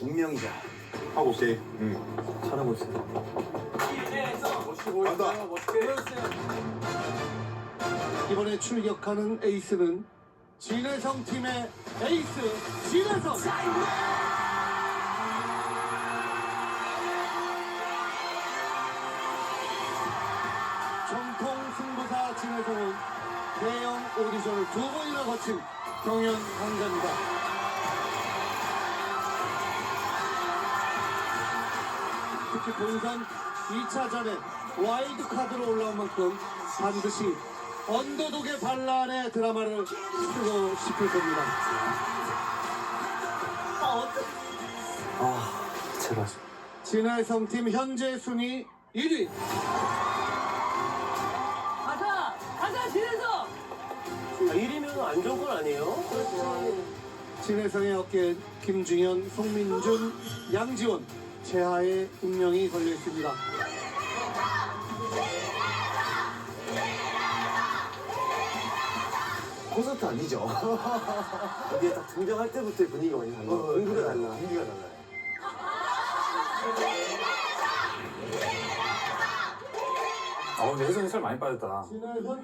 운명이자 하고 오케이. 잘하고 있어요. 간다. 이번에 출격하는 에이스는 진해성 팀의 에이스 진해성. 정통 승부사 진해성은 대형 오디션을 두 번이나 거친 경연 강자입니다. 특히 본선 2차전에 와일드카드로 올라온 만큼 반드시 언더독의 반란의 드라마를 쓰고 싶을 겁니다. 아, 제발. 진해성 팀 현재 순위 1위. 가자! 가자, 진해서! 1위면 안 좋은 건 아니에요? 진해성의 어깨엔 김중현, 송민준, 양지원, 최하의 운명이 걸려 있습니다. 콘서트 아니죠? 이게 딱 등장할 때부터의 분위기가 많이 달라. 분위기가 달라. 분위기가 달라요. 아 근데 혜성이 살 많이 빠졌다.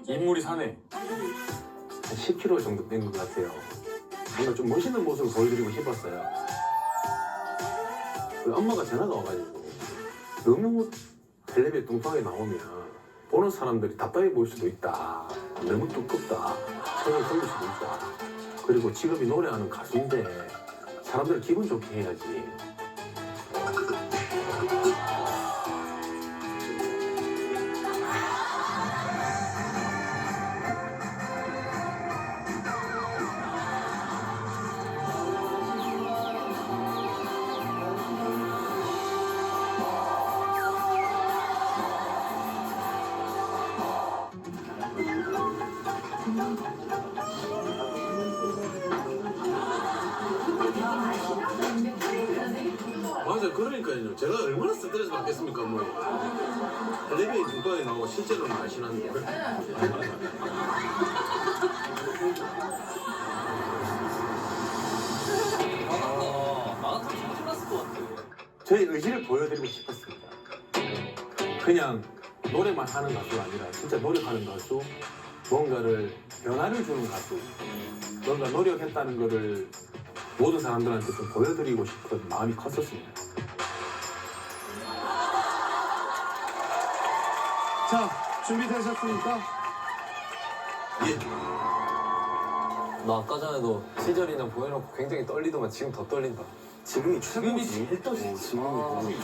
인물이 사네. 한 10kg 정도 뺀것 같아요. 뭔가 좀 멋있는 모습을 보여드리고 싶었어요. 그 엄마가 전화가 와가지고 너무 텔레비에 뚱뚱하게 나오면 보는 사람들이 답답해 보일 수도 있다. 너무 두껍다. 생각 걸릴 수도 있다. 그리고 직업이 노래하는 가수인데 사람들을 기분 좋게 해야지. 맞아, 그러니까요. 제가 얼마나 스트레스 받겠습니까, 뭐. 텔레비에 뚱뚱하게 나오고 실제로는 날씬한데. 저의 의지를 보여드리고 싶었습니다. 그냥 노래만 하는 가수가 아니라 진짜 노력하는 가수, 뭔가를 변화를 주는 가수, 뭔가 노력했다는 거를 모든 사람들한테 좀 보여드리고 싶은 마음이 컸었습니다. 자, 준비되셨습니까? 너 아까 전에도 시절이나 보여놓고 굉장히 떨리더만 지금 더 떨린다. 지금이 최고지. 지금이 제일 어, 지금이.